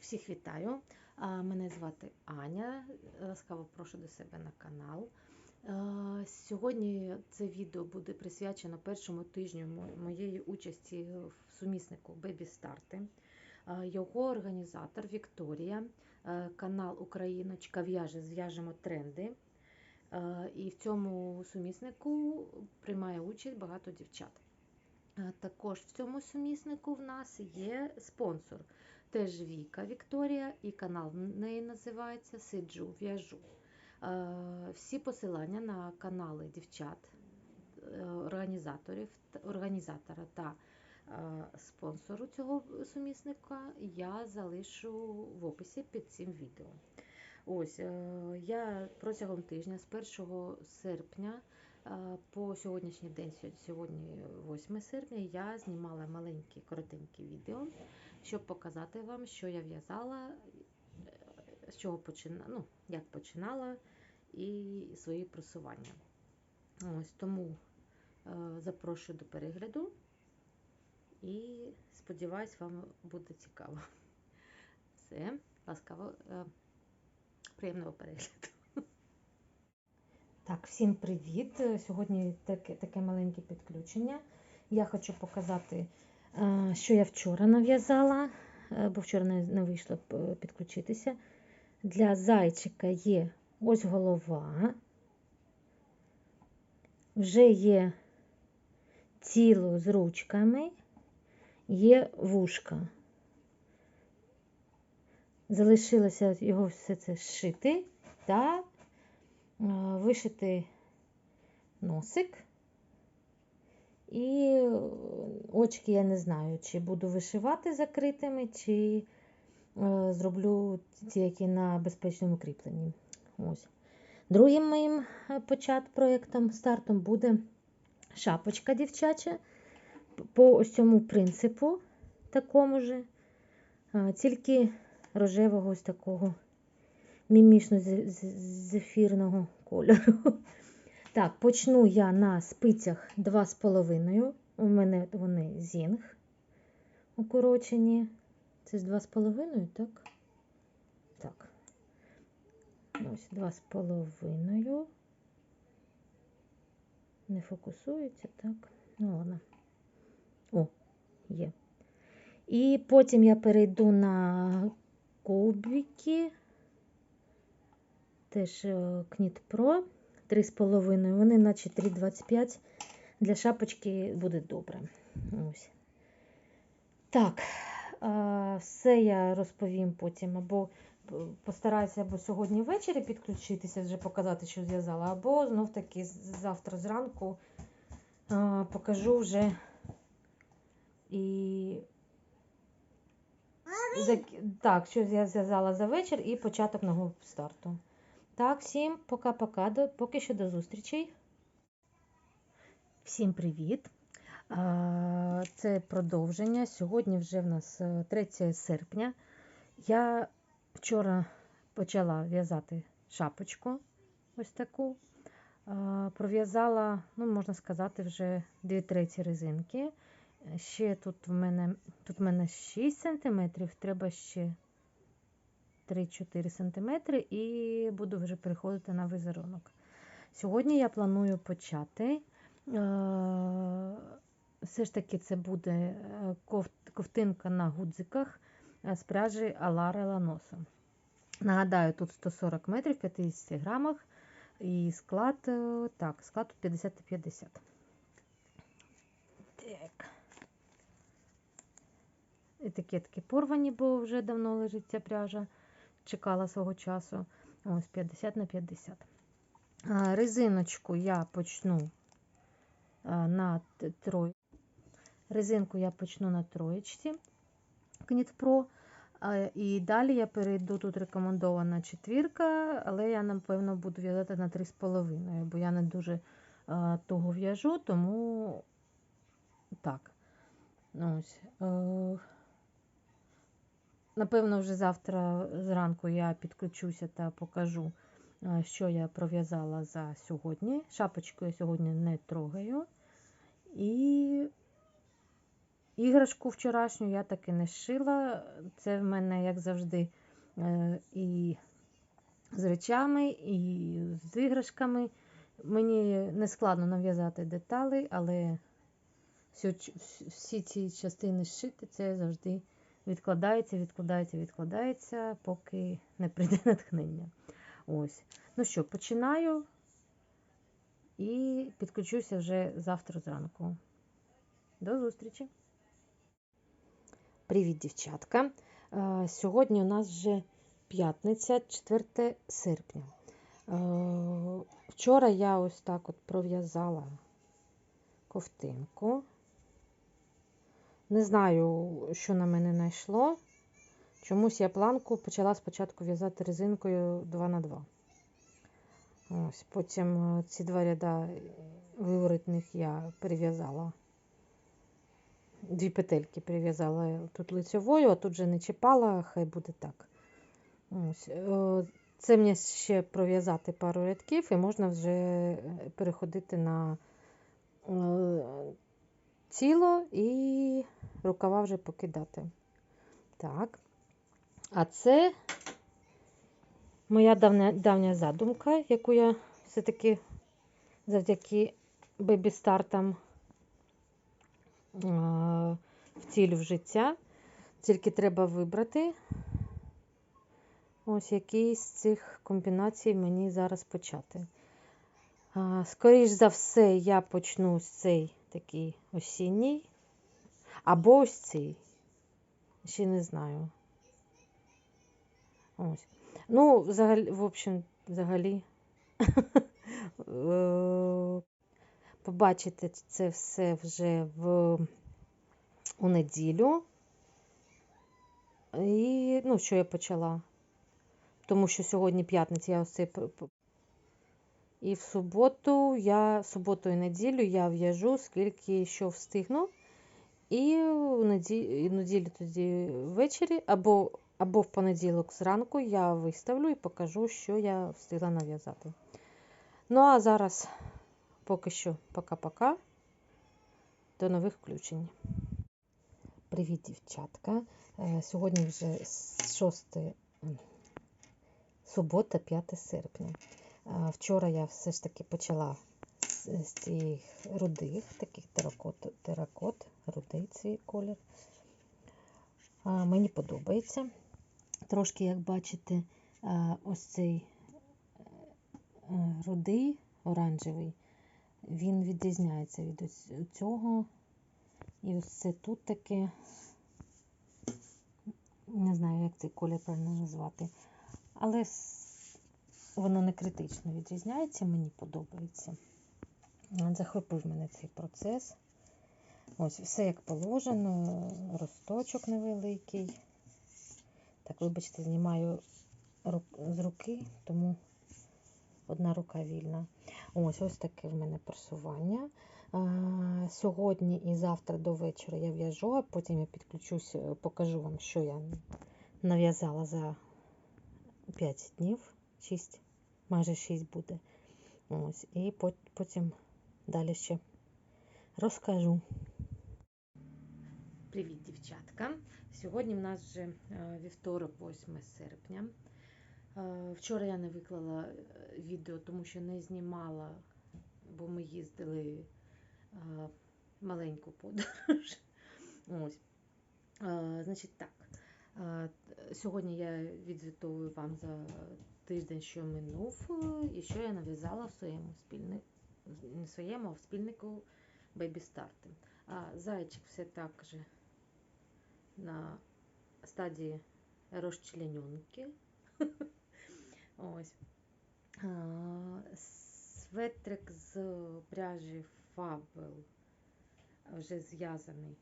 Всіх вітаю. Мене звати Аня. Ласкаво прошу до себе на канал. Сьогодні це відео буде присвячено першому тижню моєї участі в суміснику Baby Старти. Його організатор Вікторія, канал Україночка в'яже, зв'яжемо тренди. І в цьому суміснику приймає участь багато дівчат. Також в цьому суміснику в нас є спонсор. Теж Віка Вікторія, і канал в неї називається Сиджу В'яжу. Е, Всі посилання на канали дівчат, е, організаторів, організатора та е, спонсору цього сумісника я залишу в описі під цим відео. Ось я протягом тижня з 1 серпня по сьогоднішній день, сьогодні 8 серпня, я знімала маленькі коротенькі відео, щоб показати вам, що я в'язала, з чого починала, ну, як починала і свої просування. Ось тому е, запрошую до перегляду і сподіваюсь, вам буде цікаво. Все, ласкаво, е, приємного перегляду. Так, всім привіт! Сьогодні таке, таке маленьке підключення. Я хочу показати, що я вчора нав'язала, е, бо вчора не, вийшло підключитися. Для зайчика є ось голова, вже є тіло з ручками, є вушка. Залишилося його все це зшити та вишити носик. І е, очки я не знаю, чи буду вишивати закритими, чи е, зроблю ті, які на безпечному кріпленні. Ось. Другим моїм е, почат проєктом, стартом буде шапочка дівчача по ось цьому принципу, такому же, тільки рожевого ось такого мімішно-зефірного кольору. Так, почну я на спицях 2,5. У мене вони зінг укорочені. Це з 2,5, так? Так. Ось 2,5. Не фокусується, так. Ну, ладно. О, є. І потім я перейду на кубики. Теж е, Кніт Pro 3,5. Вони наче 3,25. Для шапочки буде добре. Ось. Так, все я розповім потім. Або постараюся або сьогодні ввечері підключитися, вже показати, що зв'язала, або знов таки завтра зранку покажу вже і так, що я зв'язала за вечір і початок нового старту. Так, всім пока-пока. Поки що до зустрічей. Всім привіт! Це продовження. Сьогодні вже в нас е, 3 серпня. Я вчора почала в'язати шапочку ось таку. Пров'язала, ну, можна сказати, вже 2 треті резинки. Ще тут в мене, тут в мене 6 см, треба ще 3-4 см і буду вже переходити на візерунок. Сьогодні я планую почати. е, Все ж таки це буде е, ковтинка на гудзиках е, з пряжі Алара Ланоса. Нагадаю, тут 140 метрів, 50 грамах і склад, так, склад 50 на 50. Так. Етикетки порвані, бо вже давно лежить ця пряжа. Чекала свого часу. Ось 50 на 50. Резиночку я почну на трой. Резинку я почну на троєчці Pro. І далі я перейду тут рекомендована четвірка, але я, напевно, буду в'язати на 3,5, бо я не дуже того в'яжу, тому так. Ось. Напевно, вже завтра зранку я підключуся та покажу, е, що я пров'язала за сьогодні. Шапочку я сьогодні не трогаю. І іграшку вчорашню я таки не шила. Це в мене, як завжди, е, і з речами, і з іграшками. Мені не складно нав'язати деталі, але всі ці частини зшити, це завжди відкладається, відкладається, відкладається, поки не прийде натхнення. Ось. Ну що, починаю і підключуся вже завтра зранку. До зустрічі! Привіт, дівчатка! Е, Сьогодні у нас вже п'ятниця, 4 серпня. Е, Вчора я ось так от пров'язала ковтинку. Не знаю, що на мене знайшло. Чомусь я планку почала спочатку в'язати резинкою 2х2. Ось, Потім ці два ряда виворотних я перев'язала. Дві петельки прив'язала тут лицьовою, а тут вже не чіпала, хай буде так. Ось. Це мені ще пров'язати пару рядків і можна вже переходити на тіло і рукава вже покидати. Так. А це моя давня, давня задумка, яку я все-таки завдяки бебі-стартам втілю в життя. Тільки треба вибрати ось який з цих комбінацій мені зараз почати. Скоріш за все, я почну з цей такий осінній. Або ось цей. Ще не знаю. Ось. Ну, взагалі, в общем, взагалі. Побачите це все вже в у неділю. І, ну, що я почала? Тому що сьогодні п'ятниця я ось цей і в суботу, я суботу і неділю я в'яжу, скільки що встигну. І в неділю, неділю тоді ввечері, або або в понеділок зранку я виставлю і покажу, що я встигла нав'язати. Ну, а зараз поки що пока-пока. До нових включень. Привіт, дівчатка. Е, сьогодні вже 6 субота, 5 серпня. Вчора я все ж таки почала з цих рудих, таких теракот, теракот рудий цей колір. Мені подобається. Трошки, як бачите, ось цей е, рудий оранжевий, він відрізняється від цього. І ось це тут таке, не знаю, як цей колір правильно назвати. Але воно не критично відрізняється, мені подобається. Захопив мене цей процес. Ось, все як положено, росточок невеликий. Так, вибачте, знімаю з руки, тому одна рука вільна. Ось ось таке в мене просування. А, Сьогодні і завтра до вечора я в'яжу, а потім я підключусь, покажу вам, що я нав'язала за 5 днів, 6 майже 6 буде. Ось, І потім далі ще розкажу. Привіт, дівчатка! Сьогодні в нас вже е, вівторок, 8 серпня. Е, вчора я не виклала е, відео, тому що не знімала, бо ми їздили маленьку подорож. Ось. Значить так, сьогодні я відзвітовую вам за тиждень, що минув, і що я нав'язала в своєму спільнику, не своєму, а спільнику Baby Start. А зайчик все так же на стадії розчлененки. Светрик з пряжі Fabel вже зв'язаний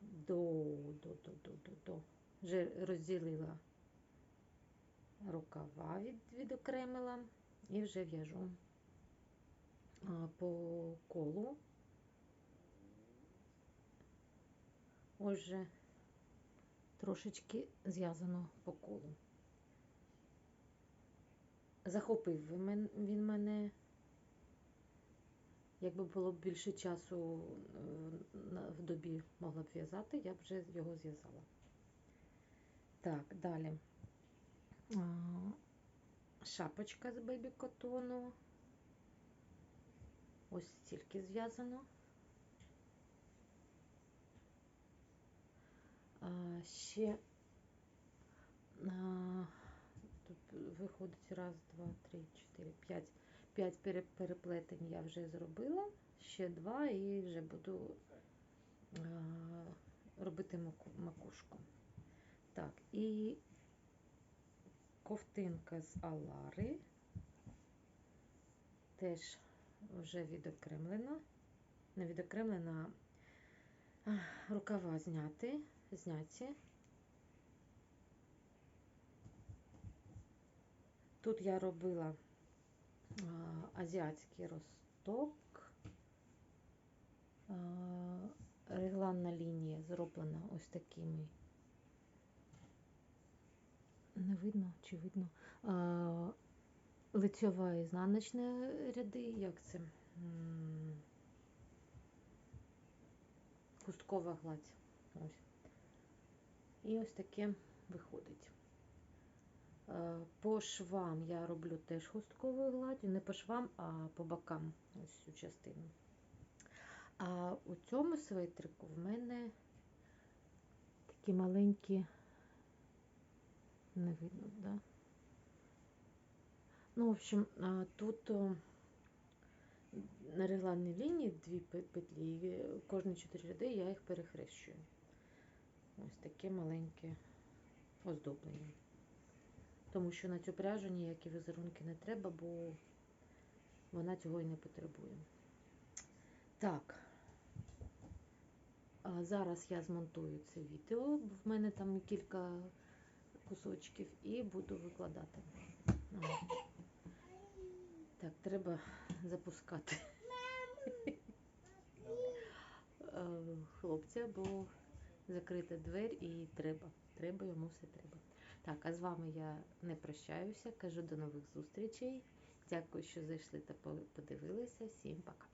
до, до, до, до, до, до. Вже розділила рукава від, відокремила і вже в'яжу по колу. Отже, трошечки зв'язано по колу. Захопив він мене Якби було б більше часу е, в добі могла б в'язати, я б вже його зв'язала. Так, далі. Шапочка з бебі котону. Ось стільки зв'язано. Ще тут виходить раз, два, три, чотири, п'ять. П'ять переплетень я вже зробила. Ще два і вже буду робити макушку. Так, і ковтинка з Алари. Теж вже відокремлена. Не відокремлена, рукава зняти, зняті. Тут я робила азіатський росток. Регланна лінія зроблена ось такими. Не видно чи видно? Лицьова і ізнаночні ряди, як це? М, Хусткова гладь. Ось. І ось таке виходить. Е, По швам я роблю теж хустковою гладдю, не по швам, а по бокам ось цю частину. А у цьому светрику в мене такі маленькі, не видно, да? Ну, в общем, тут на регланній лінії дві петлі, і кожні чотири ряди я їх перехрещую. Ось таке маленьке оздоблення. Тому що на цю пряжу ніякі візерунки не треба, бо вона цього і не потребує. Так. Зараз я змонтую це відео, бо в мене там кілька кусочків, і буду викладати. Так, треба запускати е, хлопця, бо закрита двері і треба. Треба йому все треба. Так, а з вами я не прощаюся. Кажу до нових зустрічей. Дякую, що зайшли та по- подивилися. Всім пока-пока.